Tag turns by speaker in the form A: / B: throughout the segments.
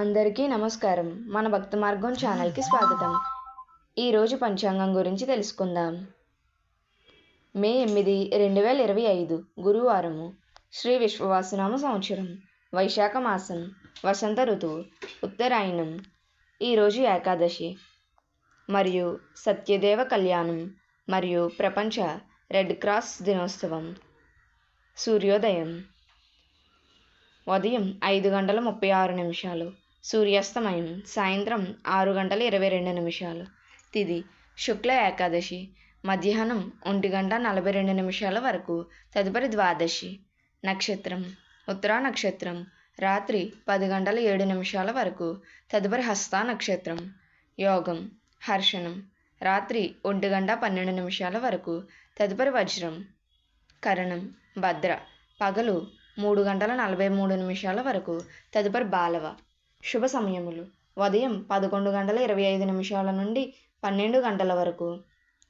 A: అందరికీ నమస్కారం. మన భక్తి మార్గం ఛానల్కి స్వాగతం. ఈరోజు పంచాంగం గురించి తెలుసుకుందాం. మే ఎనిమిది రెండు వేల ఇరవై ఐదు గురువారము శ్రీ విశ్వవాసనామ సంవత్సరం వైశాఖ మాసం వసంత ఋతువు ఉత్తరాయణం ఈరోజు ఏకాదశి. మరియు సత్యదేవ కళ్యాణం మరియు ప్రపంచ రెడ్ క్రాస్ దినోత్సవం. సూర్యోదయం. ఉదయం ఐదు గంటల ముప్పై ఆరు నిమిషాలు. సూర్యాస్తమయం సాయంత్రం ఆరు గంటల ఇరవై రెండు నిమిషాలు. తిది శుక్ల ఏకాదశి మధ్యాహ్నం ఒంటి గంట నలభై రెండు నిమిషాల వరకు. తదుపరి ద్వాదశి నక్షత్రం ఉత్తరా నక్షత్రం రాత్రి పది గంటల ఏడు నిమిషాల వరకు. తదుపరి హస్త నక్షత్రం యోగం హర్షణం రాత్రి ఒంటి గంట పన్నెండు నిమిషాల వరకు. తదుపరి వజ్రం కరణం భద్ర పగలు మూడు గంటల నలభై మూడు నిమిషాల వరకు. తదుపరి బాలవ శుభ సమయములు. ఉదయం పదకొండు గంటల ఇరవై ఐదు నిమిషాల నుండి పన్నెండు గంటల వరకు.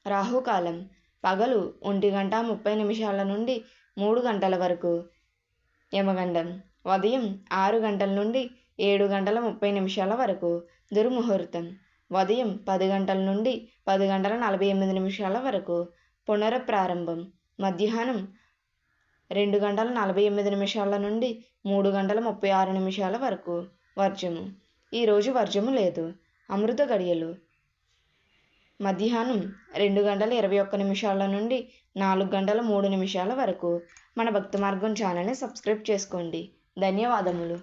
A: రాహుకాలం. పగలు ఒంటి గంట ముప్పై నిమిషాల నుండి మూడు గంటల వరకు. యమగండం. ఉదయం ఆరు గంటల నుండి ఏడు గంటల ముప్పై నిమిషాల వరకు. దుర్ముహూర్తం. ఉదయం పది గంటల నుండి పది గంటల నలభై ఎనిమిది నిమిషాల వరకు. పునఃప్రారంభం. మధ్యాహ్నం రెండు గంటల నలభై ఎనిమిది నిమిషాల నుండి మూడు గంటల ముప్పై ఆరు నిమిషాల వరకు. వర్జము ఈరోజు వర్జము లేదు. అమృత గడియలు. మధ్యాహ్నం రెండు గంటల ఇరవై ఒక్క నిమిషాల నుండి నాలుగు గంటల మూడు నిమిషాల వరకు. మన భక్తి మార్గం ఛానల్ని సబ్స్క్రైబ్ చేసుకోండి. ధన్యవాదములు.